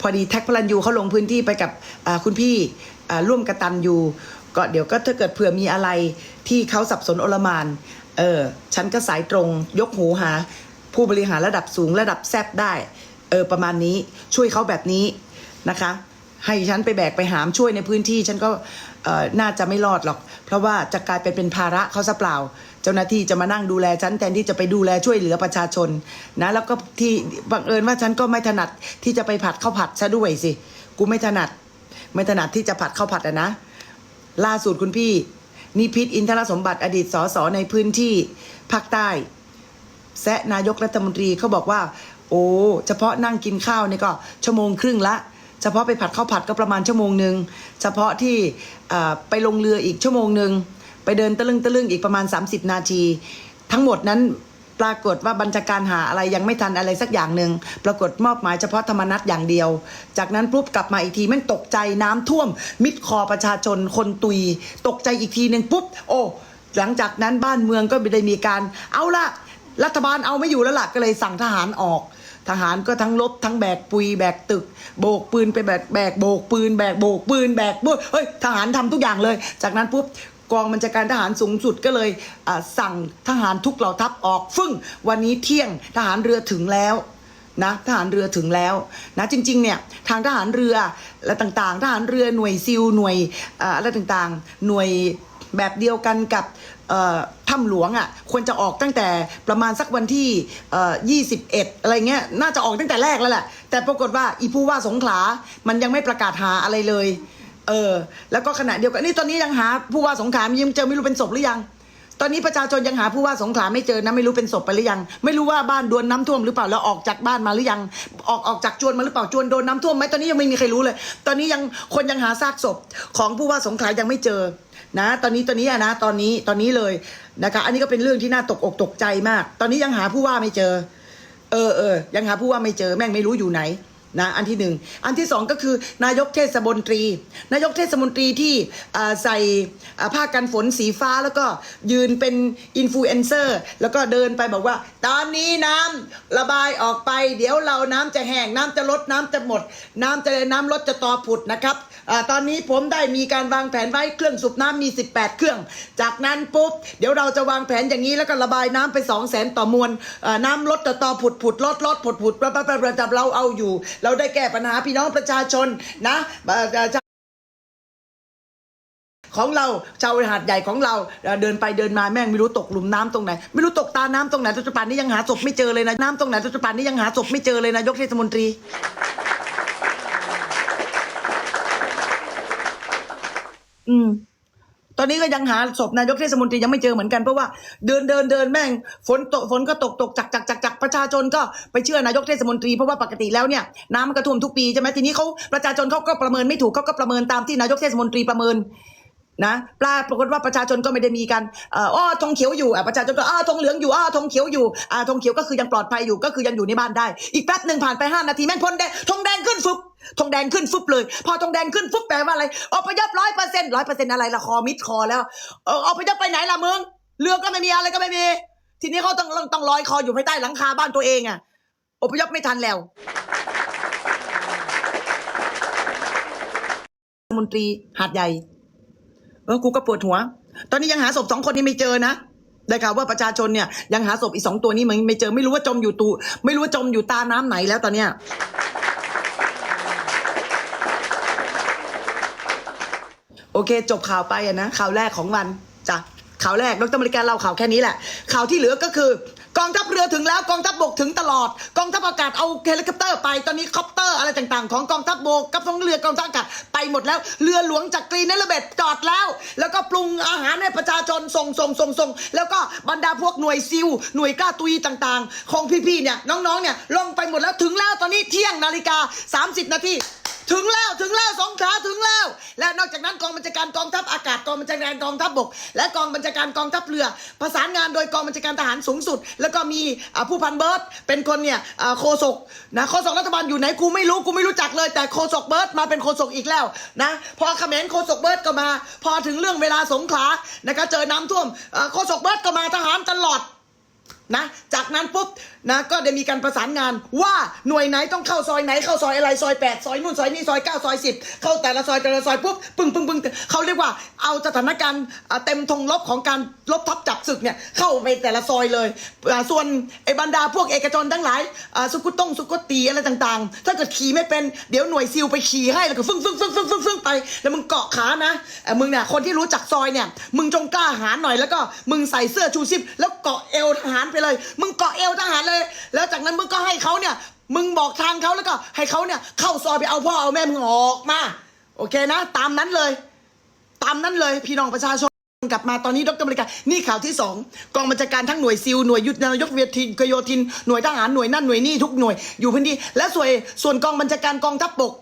พอดีแท็กพลันยูเขาลงพื้นที่ไปกับคุณพี่ร่วมกระตันยูก็เดี๋ยวก็ถ้าเกิดเผื่อมีอะไรที่เขาสับสนโอลมานเออฉันก็สายตรงยกหูหา ผู้บริหารระดับสูงระดับแซบได้เออประมาณนี้ช่วยเขาแบบนี้นะคะ ให้ฉันไปแบกไปหามช่วยในพื้นที่ ฉันก็น่าจะไม่รอดหรอก เพราะว่าจะกลายเป็นเป็นภาระเขาซะเปล่า จ้าหน้าที่จะมานั่งดูแลฉันแทนที่จะไปดูแลช่วยเหลือประชาชนนะแล้วก็ที่บังเอิญว่าฉันก็ไม่ถนัดที่จะไปผัดข้าวผัดซะด้วยสิกูไม่ถนัด ไม่ถนัดที่จะผัดข้าวผัดอะนะ ล่าสุดคุณพี่นิพิษอินทรสมบัติอดีตสสในพื้นที่ภาคใต้แซะนายกรัฐมนตรีเขาบอกว่า โอ้เฉพาะนั่งกินข้าวนี่ก็ชั่วโมงครึ่งละเฉพาะไปผัดข้าวผัดก็ประมาณชั่วโมงหนึ่งเฉพาะที่ไปลงเรืออีกชั่วโมงหนึ่ง ไปเดินตะลึงตะลึงอีกประมาณ 30 นาที ทั้งหมดนั้นปรากฏว่าบัญชาการหาอะไรยังไม่ทันอะไรสักอย่างหนึ่งปรากฏมอบหมายเฉพาะธรรมนัตอย่างเดียว จากนั้นปุ๊บกลับมาอีกทีมันตกใจน้ำท่วม มิดคอประชาชนคนตุย ตกใจอีกทีหนึ่งปุ๊บ โอ้หลังจากนั้นบ้านเมืองก็ไม่ได้มีการ เอาละรัฐบาลเอาไม่อยู่แล้วล่ะก็เลยสั่งทหารออก ทหารก็ทั้งลบทั้งแบกปุยแบกตึก โบกปืนไปแบกแบกโบกปืนแบกโบกปืนแบกเฮ้ยทหารทำทุกอย่างเลย จากนั้นปุ๊บ กองบัญชาการทหารสูงสุดก็เลยสั่งทหารทุกเหล่าทัพออกฟึ่งวันนี้เที่ยงทหารเรือถึงแล้วนะทหารเรือถึงแล้วนะจริงๆเนี่ยทางทหารเรือและต่างๆ ทหารเรือหน่วยซิลหน่วยอะไรต่างๆ หน่วยแบบเดียวกันกับถ้ำหลวงอะ่ะควรจะออกตั้งแต่ประมาณสักวันที่เอ่อ21 อะไรเงี้ยน่าจะออกตั้งแต่แรกแล้วแหละแต่ปรากฏว่าอีผู้ว่าสงขลา มันยังไม่ประกาศหาอะไรเลย เออ แล้วก็ขณะเดียวกันนี่ตอนนี้ยังหาผู้ว่าสงขลายังเจอไม่รู้เป็นศพหรือยัง ตอนนี้ประชาชนยังหาผู้ว่าสงขลาไม่เจอนะไม่รู้เป็นศพไปหรือยัง ไม่รู้ว่าบ้านโดนน้ำท่วมหรือเปล่าแล้วออกจากบ้านมาหรือยัง ออกออกจากจวนมาหรือเปล่าจวนโดนน้ำท่วมไหมตอนนี้ยังไม่มีใครรู้เลย ตอนนี้ยังคนยังหาซากศพของผู้ว่าสงขลายังไม่เจอ นะ ตอนนี้ตอนนี้นะ ตอนนี้ตอนนี้เลยนะคะ อันนี้ก็เป็นเรื่องที่น่าตกอกตกใจมาก ตอนนี้ยังหาผู้ว่าไม่เจอ เออเออยังหาผู้ว่าไม่เจอแม่งไม่รู้อยู่ไหน นะอันที่หนึ่งอันที่สองก็คือนายกเทศมนตรี นายกเทศมนตรีที่ใส่ผ้ากันฝนสีฟ้าแล้วก็ยืนเป็นอินฟลูเอนเซอร์แล้วก็เดินไปบอกว่า ตอนนี้น้ำระบายออกไป เดี๋ยวเราน้ำจะแห้งน้ำจะลดน้ำจะหมด น้ำจะน้ำลดจะต่อผุดนะครับ ตอนนี้ผมได้มีการวางแผนไว้เครื่องสูบน้ำมี 18 เครื่อง จากนั้นปุ๊บเดี๋ยวเราจะวางแผนอย่างนี้แล้วก็ระบายน้ำไป 2 0 0แสนต่อมวลน้ำลดต่อต่อผุดผุดลดลดผุดผุดประประประจับเราเอาอยู่ เราได้แก้ปัญหาพี่น้องประชาชนนะของเราชาวหาดใหญ่ของเราเดินไปเดินมาแม่งไม่รู้ตกหลุมน้ำตรงไหน ไม่รู้ตกตาน้ำตรงไหนจนปัจจุบันนี้ยังหาศพไม่เจอเลยนะน้ำตรงไหนจนปัจจุบันนี้ยังหาศพไม่เจอเลยนายกเทศมนตรี อืม ตอนนี้ก็ยังหาศพนายกเทศมนตรียังไม่เจอเหมือนกันเพราะว่าเดินเดินเดินแม่ง ฝนตกฝนก็ตกตกจักจักจักจักประชาชนก็ไปเชื่อนายกเทศมนตรีเพราะว่าปกติแล้วเนี่ยน้ำมันก็ท่วมทุกปีใช่ไหมทีนี้เขาประชาชนเขาก็ประเมินไม่ถูกเขาก็ประเมินตามที่นายกเทศมนตรีประเมินนะปลาปรากฏว่าประชาชนก็ไม่ได้มีการอ้อธงเขียวอยู่ประชาชนก็อ้อธงเหลืองอยู่อ้อธงเขียวอยู่อ่าธงเขียวก็คือยังปลอดภัยอยู่ก็คือยังอยู่ในบ้านได้ อีกแป๊บหนึ่งผ่านไปห้านาทีแม่งพ้นแดงธงแดงขึ้นฟุบ ธงแดงขึ้นฟุบเลย พอธงแดงขึ้นฟุบแปลว่าอะไรอพยพร้อยเปอร์เซ็นต์ร้อยเปอร์เซ็นต์อะไรละคอมิดคอแล้วเอออพยพไปไหนล่ะมึงเรือก็ไม่มีอะไรก็ไม่มี ทีนี้เขาต้องต้องลอยคออยู่ภายใต้หลังคาบ้านตัวเองอะอพยพไม่ทันแล้วมนตรีหาดใหญ่เออกูก็ปวดหัว ตอนนี้ยังหาศพสองคนนี้ไม่เจอนะได้ข่าวว่าประชาชนเนี่ยยังหาศพอีกสองตัวนี้มันไม่เจอไม่รู้ว่าจมอยู่ตู ไม่รู้ว่าจมอยู่ตาน้ำไหนแล้วตอนเนี้ย อเค จบข่าวไปอะนะข่าวแรกของวันจ้ะข่าวแรกดรมริการเล่าข่าวแค่นี้แหละ ข่าวที่เหลือก็คือกองทัพเรือถึงแล้วกองทัพบกถึงตลอด กองทัพอากาศเอาเฮลิคอปเตอร์ไปตอนนี้คอปเตอร์อะไรต่างๆ ของกองทัพบกกับท้องเรือกองทัพอากาศไปหมดแล้วเรือหลวงจากกรีนเนลเบตจอดแล้ว แล้วก็ปรุงอาหารให้ประชาชนส่งส่งส่งส่งแล้วก็บรรดาพวกหน่วยซิลหน่วยกล้าตุยต่างๆ ของพี่ๆเนี่ยน้องๆเนี่ยลงไปหมดแล้วถึงแล้วตอนนี้เที่ยงนาฬิกา 30 นาที ถึงแล้วถึงแล้วสงขลาถึงแล้ว และนอกจากนั้นกองบัญชาการกองทัพอากาศกองบัญชาการกองทัพบก และกองบัญชาการกองทัพเรือ ประสานงานโดยกองบัญชาการทหารสูงสุด แล้วก็มีผู้พันเบิร์ตเป็นคนเนี่ยโคศกนะโคศกรัฐบาลอยู่ไหนกูไม่รู้กูไม่รู้จักเลยแต่โคศกเบิร์ตมาเป็นโคศกอีกแล้วนะพอเขมรโคศกเบิร์ตก็มา พอถึงเรื่องเวลาสงขลานะคะเจอน้ำท่วมโคศกเบิร์ตก็มาทหารตลอดนะจากนั้นปุ๊บนะก็ได้มีการประสานงานว่าหน่วยไหนต้องเข้าซอยไหนเข้าซอยอะไรซอยแปดซอยนู่นซอยนี่ซอยเก้าซอยสิบเข้าแต่ละซอยแต่ละซอยปุ๊บปึ้งปึ้งปึ้งเขาเรียกว่าเอาสถานการณ์เต็มธงลบของการลบทับจับศึกเนี่ยเข้าไปแต่ละซอยเลยส่วนไอ้บรรดาพวกเอกชนทั้งหลายสุกุต้งสุกุตตีอะไรต่างๆ ถ้าเกิดขี่ไม่เป็นเดี๋ยวหน่วยซิลไปขี่ให้แล้วก็ฟึ่งฟึ่งฟึ่งฟึ่งฟึ่งฟึ่งไปแล้วมึงเกาะขานะเอ่อมึงเนี่ยคนที่รู้จักซอยเนี่ยมึงจงกล้าหาญหน่อยแล้วก็มึงใส่เสื้อชูชีพแล้วเกาะเอวทหารไปเลย มึงเกาะเอวทหารเลยแล้วจากนั้นมึงก็ให้เขาเนี่ย มึงบอกทางเขาแล้วก็ให้เขาเนี่ย เข้าซอยไปเอาพ่อเอาแม่มึงออกมา โอเคนะ ตามนั้นเลย ตามนั้นเลยพี่น้องประชาชนกลับมาตอนนี้ดรบริกานี่ข่าวที่สองกองบัญชาการทั้งหน่วยซิลหน่วยยุทธนายกเวียทินกโยธินหน่วยทหารหน่วยนั่นหน่วยนี่ทุกหน่วยอยู่พื้นที่และส่วนส่วนกองบัญชาการกองทัพบก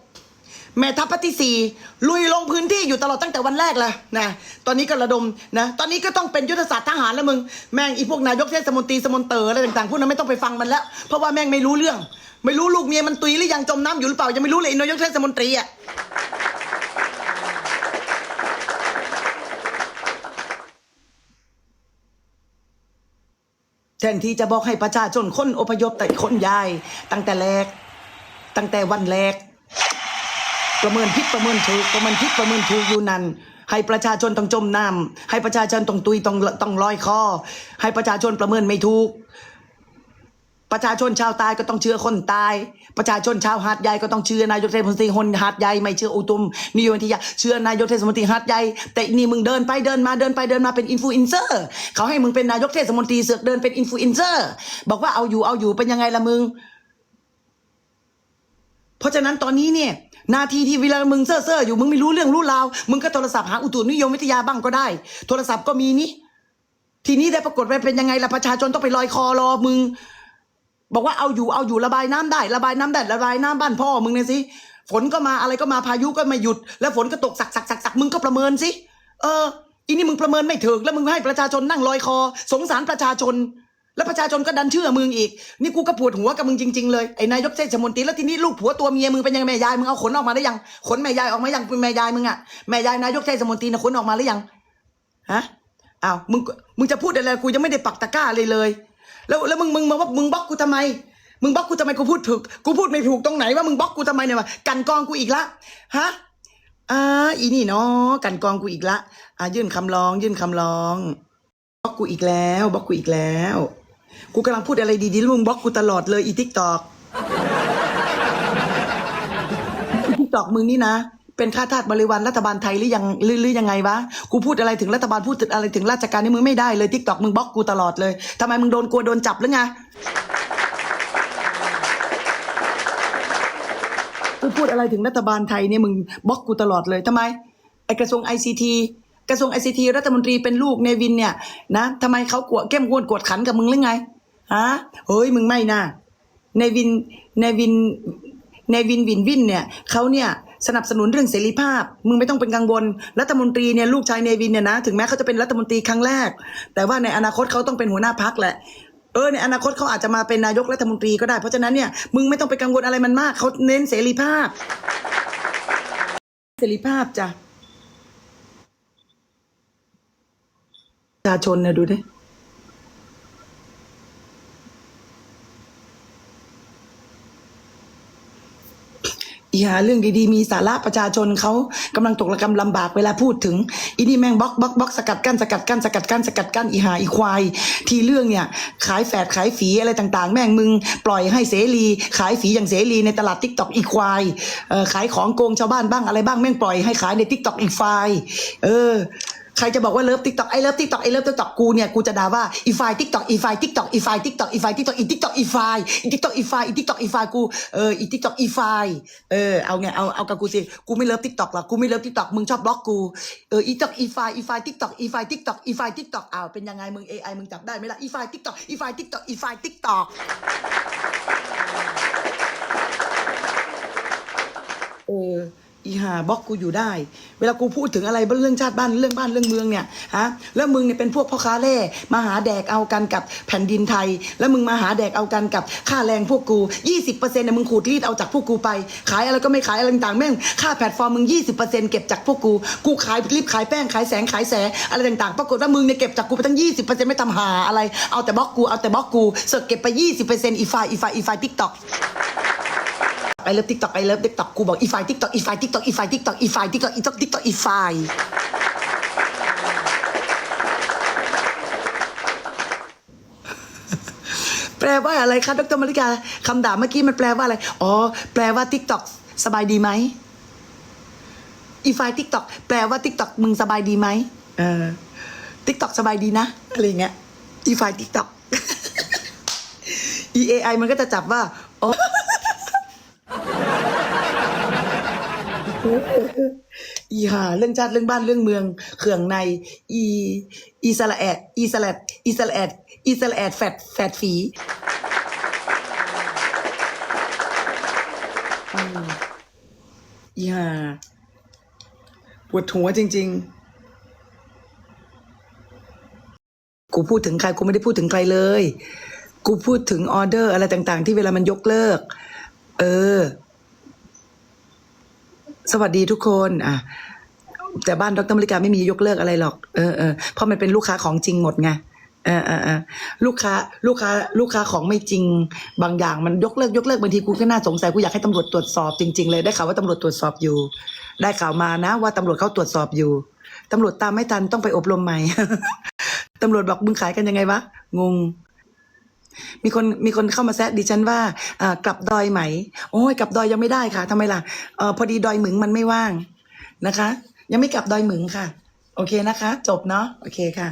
แม่ทัพภาคที่สี่ลุยลงพื้นที่อยู่ตลอดตั้งแต่วันแรกเลยนะตอนนี้ก็ระดมนะตอนนี้ก็ต้องเป็นยุทธศาสตร์ทหารแล้วมึงแม่งอีพวกนายกเทศมนตรีสมนเตอร์อะไรต่างๆพวกนั้นไม่ต้องไปฟังมันแล้ว เพราะว่าแม่งไม่รู้เรื่อง ไม่รู้ลูกเมียมันตุยหรือยังจมน้ำอยู่หรือเปล่ายังไม่รู้เลยไอ้นายกเทศมนตรีอะ แทนที่จะบอกให้ประชาชนคนอพยพแต่คนย้าย ตั้งแต่แรก ตั้งแต่วันแรก ประเมินผิดประเมินถูกประเมินผิดประเมินถูกอยู่นั่นให้ประชาชนต้องจมน้ำให้ประชาชนต้องตุยต้องต้องลอยคอ ให้ประชาชนประเมินไม่ถูก ประชาชนชาวตายก็ต้องเชื่อคนตาย ประชาชนชาวหาดใหญ่ก็ต้องเชื่อนายกเทศมนตรีคนหาดใหญ่ไม่เชื่ออุตุมนิยมวิทยาเชื่อนายกเทศมนตรีหาดใหญ่แต่นี่มึงเดินไปเดินมาเดินไปเดินมาเป็นอินฟลูเอนเซอร์เขาให้มึงเป็นนายกเทศมนตรีเสือกเดินเป็นอินฟลูเอนเซอร์บอกว่าเอาอยู่เอาอยู่เป็นยังไงละมึง เพราะฉะนั้นตอนนี้เนี่ย นาทีที่เวลามึงเซ่อเซ่ออยู่มึงไม่รู้เรื่องรู้ราว มึงก็โทรศัพท์หาอุตุนิยมวิทยาบ้างก็ได้ โทรศัพท์ก็มีนี่ทีนี้ได้ปรากฏว่าเป็นยังไงล่ะประชาชนต้องไปลอยคอรอมึง บอกว่าเอาอยู่เอาอยู่ระบายน้ำได้ ระบายน้ำได้ระบายน้ำบ้านพ่อมึงเนี่ยสิฝนก็มาอะไรก็มาพายุก็ไม่หยุด แล้วฝนก็ตกสักสักสักสักมึงก็ประเมินสิเอออีนี่มึงประเมินไม่ถึงแล้วมึงให้ประชาชนนั่งลอยคอ สงสารประชาชน แล้วประชาชนก็ดันเชื่อมึงอีก นี่กูก็ปวดหัวกับมึงจริงๆเลย ไอ้นายกเทศมนตรีแล้วทีนี้ลูกผัวตัวเมียมึงเป็นยังแม่ยายมึงเอาขนออกมาได้ยังขนแม่ยายออกมายังแม่ยายมึงอะแม่ยายนายกเทศมนตรีนะขนออกมาหรือยังฮะอ้าวมึงมึงจะพูดอะไรกูยังไม่ได้ปักตะกร้าเลยเลย แล้วแล้วมึงมึงมาว่ามึงบล็อกกูทำไม มึงบล็อกกูทำไมกูพูดถูกกูพูดไม่ถูกตรงไหนว่ามึงบล็อกกูทำไมเนี่ยวะกันกองกูอีกละฮะอ่าอีนี่เนาะกันกองกูอีกละอ่ายื่นคำร้อง ยื่นคำร้องบล็อกกูอีกแล้วบล็อกกูอีกแล้ว กูกำลังพูดอะไรดีๆแล้วมึงบล็อกกูตลอดเลยอีทิกตอกอีทิกตอกมึงนี่นะ เป็นข้าทาสบริวารรัฐบาลไทยหรือยังหรือหรือยังไงวะ กูพูดอะไรถึงรัฐบาลพูดอะไรถึงราชการนี่มึงไม่ได้เลยทิกตอกมึงบล็อกกูตลอดเลยทำไมมึงโดนกลัวโดนจับหรือไงกูพูดอะไรถึงรัฐบาลไทยเนี่ยมึงบล็อกกูตลอดเลยทำไมไอกระทรวงไอซีทีกระทรวงไอซีทีรัฐมนตรีเป็นลูกเนวินเนี่ยนะทำไมเขากวดเข้มงวดกวดขันกับมึงหรือไง ฮะเฮ้ยมึงไม่นะเนวินเนวินเนวินวินวินเนี่ยเขาเนี่ยสนับสนุนเรื่องเสรีภาพ มึงไม่ต้องเป็นกังวล รัฐมนตรีเนี่ยลูกชายเนวินเนี่ยนะ ถึงแม้เขาจะเป็นรัฐมนตรีครั้งแรก แต่ว่าในอนาคตเขาต้องเป็นหัวหน้าพักแหละ เออในอนาคตเขาอาจจะมาเป็นนายกรัฐมนตรีก็ได้ เพราะฉะนั้นเนี่ยมึงไม่ต้องไปกังวลอะไรมันมาก เขาเน้นเสรีภาพ เสรีภาพจ้ะประชาชนเนี่ยดูดิ อีหาเรื่องดีๆมีสาระประชาชนเขากำลังตกระกำลำบากเวลาพูดถึงอีนี่แม่งบล็อกบล็อกบล็อกสกัดกั้นสกัดกั้นสกัดกั้นสกัดกั้นอีหาอีควาย ทีเรื่องเนี่ยขายแฝดขายฝีอะไรต่างๆ แม่งมึง ปล่อยให้เสรี ขายฝีอย่างเสรีในตลาดทิกตอกอีควายขายของโกงชาวบ้านบ้างอะไรบ้างแม่งปล่อยให้ขายในทิกตอกอีควายเออ ใครจะบอกว่าเลิฟทิกต็อกไอเลิฟทิกต็อกไอเลิฟทิกต็อกกูเนี่ยกูจะด่าว่าอีไฟทิกต็อกอีไฟทิกต็อกอีไฟทิกต็อกอีไฟทิกต็อกอีทิกต็อกอีไฟอีทิกต็อกอีไฟอีทิกต็อกอีไฟกูเอออีทิกต็อกอีไฟเออเอาไงเอาเอากับกูสิกูไม่เลิฟทิกต็อกหรอกกูไม่เลิฟทิกต็อกมึงชอบบล็อกกูเอออีทิกต็อกอีไฟอีไฟทิกต็อกอีไฟทิกต็อกอีไฟทิกต็อกอ้าวเป็นยังไงมึง AI มึงจับได้ไหมล่ะอีไฟทิกต็อกอีไฟทิกต็อกอีไฟทิกตอกเออ อีหาบล็อกกูอยู่ได้ เวลากูพูดถึงอะไรเรื่องชาติบ้านเรื่องบ้านเรื่องเมืองเนี่ยฮะแล้วมึงเนี่ยเป็นพวกพ่อค้าแร่มาหาแดกเอากันกับแผ่นดินไทย แล้วมึงมาหาแดกเอากันกับค่าแรงพวกกู 20%เนี่ยมึงขูดรีดเอาจากพวกกูไป ขายอะไรก็ไม่ขายอะไรต่างๆแม่งค่าแพลตฟอร์มมึง 20%เก็บจากพวกกูกูขายรีบขายแป้งขายแสงขายแสอะไรต่างๆ ปรากฏว่ามึงเนี่ยเก็บจากกูไปตั้ง 20%ไม่ทำหาอะไรเอาแต่บล็อกกูเอาแต่บล็อกกูเสิร์ฟเก็บไป 20%อีไฟอีไฟอีไฟทิกตอก ไอเลิฟทิกตอกไอเลิฟทิกตอกกูบอกอีไฟทิกตอกอีไฟทิกตอกอีไฟทิกตอกอีไฟทิกตอกอีตอกทิกตอกอีไฟแปลว่าอะไรคะดรมาริกาคำด่าเมื่อกี้มันแปลว่าอะไร อ๋อ แปลว่าทิกตอกสบายดีไหมอีไฟทิกตอกแปลว่าทิกตอกมึงสบายดีไหมเออทิกตอกสบายดีนะอะไรเงี้ยอีไฟทิกตอก EAI มันก็จะจับว่าอ๋อ อีหาเรื่องชาติเรื่องบ้านเรื่องเมืองเขื่องใน อีอีสระแอดอีสระแอดอีสระแอดอีสระแอดแฟดแฟดฝีอีหาปวดหัวจริง ๆ กูพูดถึงใครกูไม่ได้พูดถึงใครเลย กูพูดถึงออเดอร์อะไรต่าง ๆ ที่เวลามันยกเลิก เออ สวัสดีทุกคนอะแต่บ้านดรมริกาไม่มียกเลิกอะไรหรอกเออเออเพราะมันเป็นลูกค้าของจริงหมดไงเออเออเออลูกค้าลูกค้าลูกค้าของไม่จริงบางอย่างมันยกเลิกยกเลิกบางทีกูก็น่าสงสัยกูอยากให้ตำรวจตรวจสอบจริง ๆ เลยได้ข่าวว่าตำรวจตรวจสอบอยู่ ได้ข่าวมานะ ว่าตำรวจเขาตรวจสอบอยู่ตำรวจตามไม่ทันต้องไปอบรมใหม่ ตำรวจบอกมึงขายกันยังไงวะงง มีคนมีคนเข้ามาแซะดิฉันว่าอ่ากลับดอยไหม โอ้ยกลับดอยยังไม่ได้ค่ะทำไมล่ะเออพอดีดอยหมึงมันไม่ว่างนะคะ ยังไม่กลับดอยหมึงค่ะ โอเคนะคะ จบเนาะโอเคค่ะ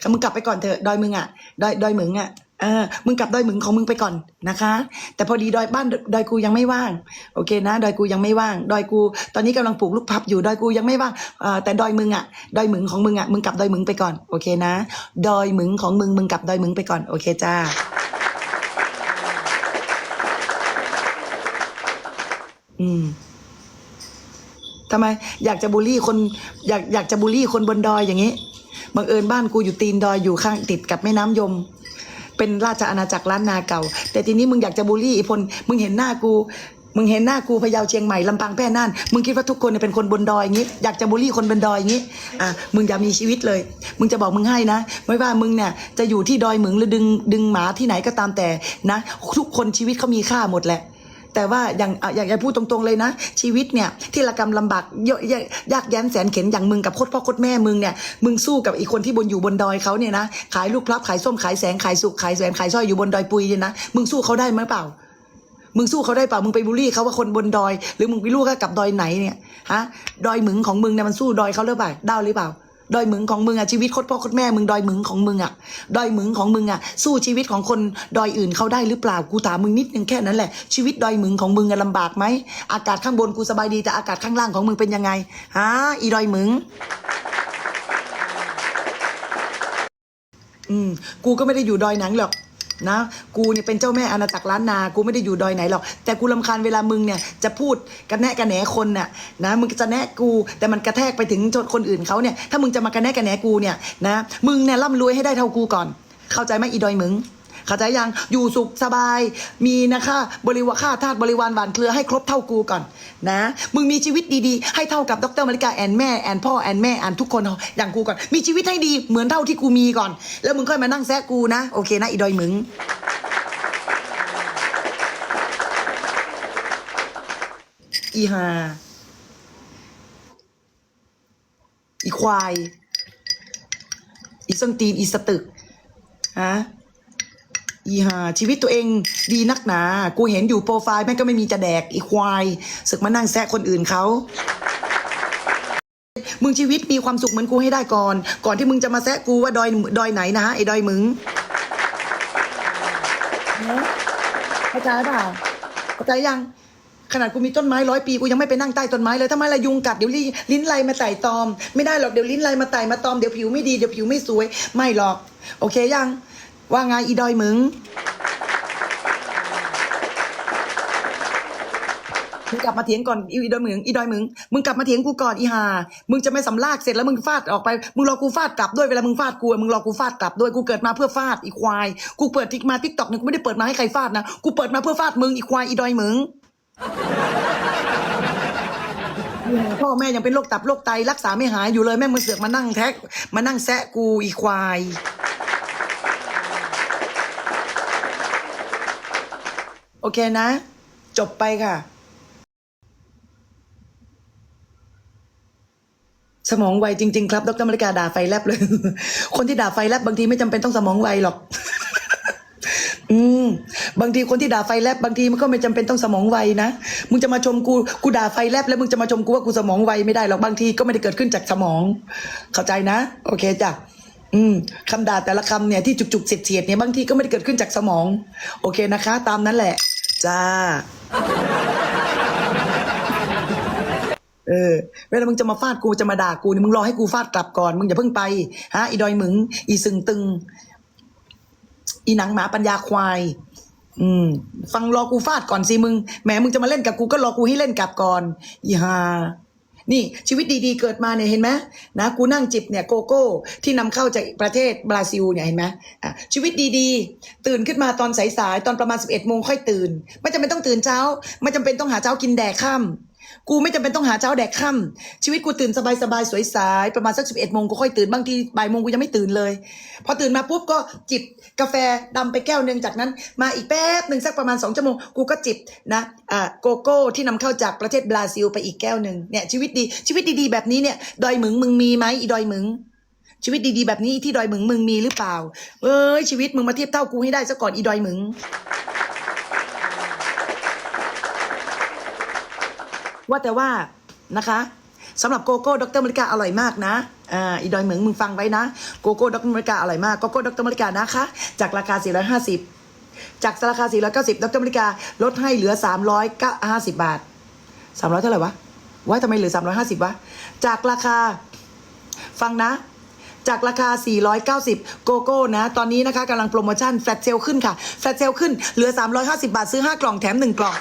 ค่ะมึงกลับไปก่อนเถอะดอยมึงอะดอยดอยหมึงอะ เออมึงกลับดอยหมึงของมึงไปก่อนนะคะ แต่พอดีดอยบ้านดอยกูยังไม่ว่าง โอเคนะ ดอยกูยังไม่ว่าง ดอยกู ตอนนี้กำลังปลูกลูกพับอยู่ ดอยกูยังไม่ว่างเอ่อแต่ดอยมึงอะ ดอยหมึงของมึงอะ มึงกลับดอยหมึงไปก่อน โอเคนะ ดอยหมึงของมึง มึงกลับดอยหมึงไปก่อน โอเคจ้า อืมทำไม อยากจะบูลลี่คน อยากอยากจะบูลลี่คนบนดอยอย่างนี้ บังเอิญบ้านกูอยู่ตีนดอยอยู่ข้างติดกับแม่น้ำยม เป็นราชอาณาจักรล้านนาเก่า แต่ทีนี้มึงอยากจะบูลลี่อีพลมึงเห็นหน้ากู มึงเห็นหน้ากูพะเยาเชียงใหม่ลำปางแพร่น่านมึงคิดว่าทุกคนเนี่ยเป็นคนบนดอยอย่างนี้อยากจะบูลลี่คนบนดอยอย่างนี้อะมึงอย่ามีชีวิตเลย มึงจะบอกมึงให้นะ ไม่ว่ามึงเนี่ยจะอยู่ที่ดอยมึงหรือดึงดึงหมาที่ไหนก็ตามแต่นะ ทุกคนชีวิตเขามีค่าหมดแหละ แต่ว่าอย่างอะอยากจะพูดตรงๆเลยนะ ชีวิตเนี่ยที่ระกำลำบากเยอะยยากแย้นแสนเข็นอย่างมึงกับโคตรพ่อโคตรแม่มึงเนี่ยมึงสู้กับอีกคนที่บนอยู่บนดอยเขาเนี่ยนะขายลูกพลับขายส้มขายแสงขายสุกขายแสงขายสร้อยอยู่บนดอยปุยเนี่ยนะมึงสู้เขาได้ไหมเปล่ามึงสู้เขาได้เปล่า มึงไปบูลลี่เขาว่าคนบนดอย หรือมึงไปรู้กับกับดอยไหนเนี่ย ฮะ ดอยหมึงของมึงเนี่ยมันสู้ดอยเขาหรือเปล่าได้หรือเปล่า ดอยหมึงของมึงอะชีวิตโคตรพ่อโคตรแม่มึงดอยหมึงของมึงอะดอยหมึงของมึงอะสู้ชีวิตของคนดอยอื่นเขาได้หรือเปล่ากูถามมึงนิดนึงแค่นั้นแหละชีวิตดอยหมึงของมึงอะลำบากไหมอากาศข้างบนกูสบายดีแต่อากาศข้างล่างของมึงเป็นยังไงฮะอีดอยหมึงอืมกูก็ไม่ได้อยู่ดอยหนังหรอก นะกูเนี่ยเป็นเจ้าแม่อาณาจักรล้านนา กูไม่ได้อยู่ดอยไหนหรอก แต่กูลำคาญเวลามึงเนี่ยจะพูดกระแนะกระแหนคนน่ะนะมึงจะแนะกู แต่มันกระแทกไปถึงคนอื่นเขาเนี่ยถ้ามึงจะมากระแนะกระแหนกูเนี่ยนะมึงเนี่ยร่ำรวยให้ได้เท่ากูก่อน เข้าใจไหมอีดอยมึง เข้าใจยังอยู่สุขสบาย มีนะคะ บริวารค่าทาสบริวารหวานเครือให้ครบเท่ากูก่อนนะ มึงมีชีวิตดีๆ ให้เท่ากับดรมาริกาแอนแม่แอนพ่อแอนแม่แอนทุกคนอย่างกูก่อนมีชีวิตให้ดีเหมือนเท่าที่กูมีก่อน แล้วมึงค่อยมานั่งแซะกูนะโอเคนะอีดอยมึงอีฮาอีควาย อีส้นตีน อีสตึก ฮะ อีหาชีวิตตัวเองดีนักหนา กูเห็นอยู่โปรไฟล์แม่งก็ไม่มีจะแดกอีควายศึกมานั่งแซะคนอื่นเขามึงชีวิตมีความสุขเหมือนกูให้ได้ก่อน ก่อนที่มึงจะมาแซะกูว่าดอยดอยไหนนะฮะไอ้ดอยมึงเข้าใจเปล่าเข้าใจยัง ขนาดกูมีต้นไม้ร้อยปีกูยังไม่ไปนั่งใต้ต้นไม้เลยถ้าไม่ละยุงกัดเดี๋ยวลิ้นลิ้นไลมาไต่ตอม ไม่ได้หรอกเดี๋ยวลิ้นไลมาไต่มาตอมเดี๋ยวผิวไม่ดีเดี๋ยวผิวไม่สวย ไม่หรอก โอเคยัง ว่าไงอีดอยมึงมึงกลับมาเถียงก่อนอีดอยมึงอีดอยมึงมึงกลับมาเถียงกูก่อนอีหามึงจะไม่สำลากเสร็จแล้วมึงฟาดออกไปมึงรอกูฟาดกลับด้วยเวลามึงฟาดกูมึงรอกูฟาดกลับด้วยกูเกิดมาเพื่อฟาดอีควายกูเปิดทิกมาทิกตอกเนี่ยกูไม่ได้เปิดมาให้ใครฟาดนะกูเปิดมาเพื่อฟาดมึงอีควายอีดอยมึงพ่อแม่ยังเป็นโรคตับโรคไตรักษาไม่หายอยู่เลยแม่มึงเสือกมานั่งแท็กมานั่งแซะกูอีควาย อเคนะ จบไปค่ะ สมองไวจริง ๆ ครับ ดรมริกาด่าไฟแลบเลย คนที่ด่าไฟแลบบางทีไม่จำเป็นต้องสมองไวหรอก อืม บางทีคนที่ด่าไฟแลบบางทีมันก็ไม่จำเป็นต้องสมองไวนะ มึงจะมาชมกู กูด่าไฟแลบแล้วมึงจะมาชมกูว่ากูสมองไวไม่ได้หรอก บางทีก็ไม่ได้เกิดขึ้นจากสมอง เข้าใจนะ โอเคจ้ะอืมคำด่าแต่ละคำเนี่ยที่จุกๆเสียดๆเนี่ยบางทีก็ไม่ได้เกิดขึ้นจากสมอง โอเคนะคะ ตามนั้นแหละ จ้า เออ เวลามึงจะมาฟาดกูจะมาด่ากูนี่มึงรอให้กูฟาดกลับก่อน มึงอย่าเพิ่งไป ฮะ อีดอยหมึง อีซึงตึง อีหนังหมาปัญญาควาย อืม ฟังรอกูฟาดก่อนสิมึง แหมมึงจะมาเล่นกับกูก็รอกูให้เล่นกลับก่อน อีฮา นี่ชีวิตดีๆ เกิดมาเนี่ยเห็นไหมนะกูนั่งจิบเนี่ยโกโก้ที่นำเข้าจากประเทศบราซิลเนี่ยเห็นไหมอะชีวิตดีๆ ตื่นขึ้นมาตอนสายๆตอนประมาณ 11โมงค่อยตื่น ไม่จำเป็นต้องตื่นเช้า ไม่จำเป็นต้องหาเช้ากินแดกค่ำ กูไม่จำเป็นต้องหาเช้าแดกค่ำชีวิตกูตื่นสบายๆสวยสายประมาณสัก11โมงกูค่อยตื่นบางทีบ่ายโมงกูยังไม่ตื่นเลย พอตื่นมาปุ๊บก็จิบกาแฟดำไปแก้วหนึ่งจากนั้น มาอีกแป๊บหนึ่งสักประมาณสองชั่วโมงกูก็จิบนะอ่าโกโก้ที่นำเข้าจากประเทศบราซิลไปอีกแก้วหนึ่งเนี่ยชีวิตดีชีวิตดีๆแบบนี้เนี่ยดอยหมึงมึงมีไหมอีดอยหมึงชีวิตดีๆแบบนี้ที่ดอยหมึงมึงมีหรือเปล่า เอ้ยชีวิตมึงมาเทียบเท่ากูให้ได้ซะก่อนอีดอยหมึง ว่าแต่ว่านะคะสำหรับโกโก้ดรมริกาอร่อยมากนะอ่าอีดอยเหมืองมึงฟังไว้นะโกโก้ดรมริกาอร่อยมากโกโก้ดรมริกานะคะ จากราคา 450 จากราคา 490ดรมริกาลดให้เหลือ 350 บาท 300 เท่าไหร่วะว่าทำไมเหลือ 350 วะ จากราคาฟังนะ จากราคา 490 โกโก้นะ ตอนนี้นะคะกำลังโปรโมชั่นแฟลตเซลขึ้นค่ะ แฟลตเซลขึ้นเหลือ 350 บาทซื้อ 5 กล่องแถม 1 กล่อง